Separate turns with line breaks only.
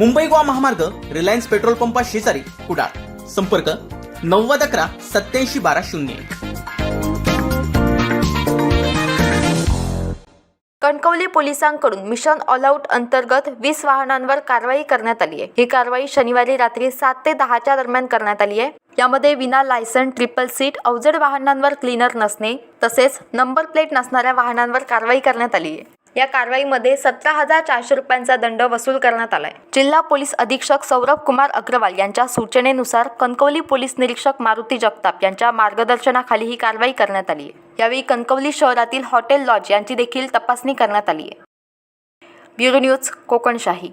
मुंबई गोवा महामार्ग Reliance petrol पंपा शेजारी कुडाळ. संपर्क नव्वद अकरा सत्याऐंशी बारा शून्य एक.
कणकवली पोलिसांकडून मिशन ऑल आउट अंतर्गत वीस वाहनांवर कारवाई करण्यात आली आहे. ही कारवाई शनिवारी रात्री सात ते दहाच्या दरम्यान करण्यात आली आहे. यामध्ये विना लायसन ट्रिपल सीट अवजड वाहनांवर क्लीनर नसणे तसेच नंबर प्लेट नसणाऱ्या वाहनांवर कारवाई करण्यात आली आहे. या कारवाईमध्ये सतरा हजार चारशे रुपयांचा दंड वसूल करण्यात आलाय. जिल्हा पोलीस अधीक्षक सौरभ कुमार अग्रवाल यांच्या सूचनेनुसार कणकवली पोलीस निरीक्षक मारुती जगताप यांच्या मार्गदर्शनाखाली ही कारवाई करण्यात आली आहे. यावेळी कणकवली शहरातील हॉटेल लॉज यांची देखील तपासणी करण्यात आली आहे. Bureau news Kokanshahi.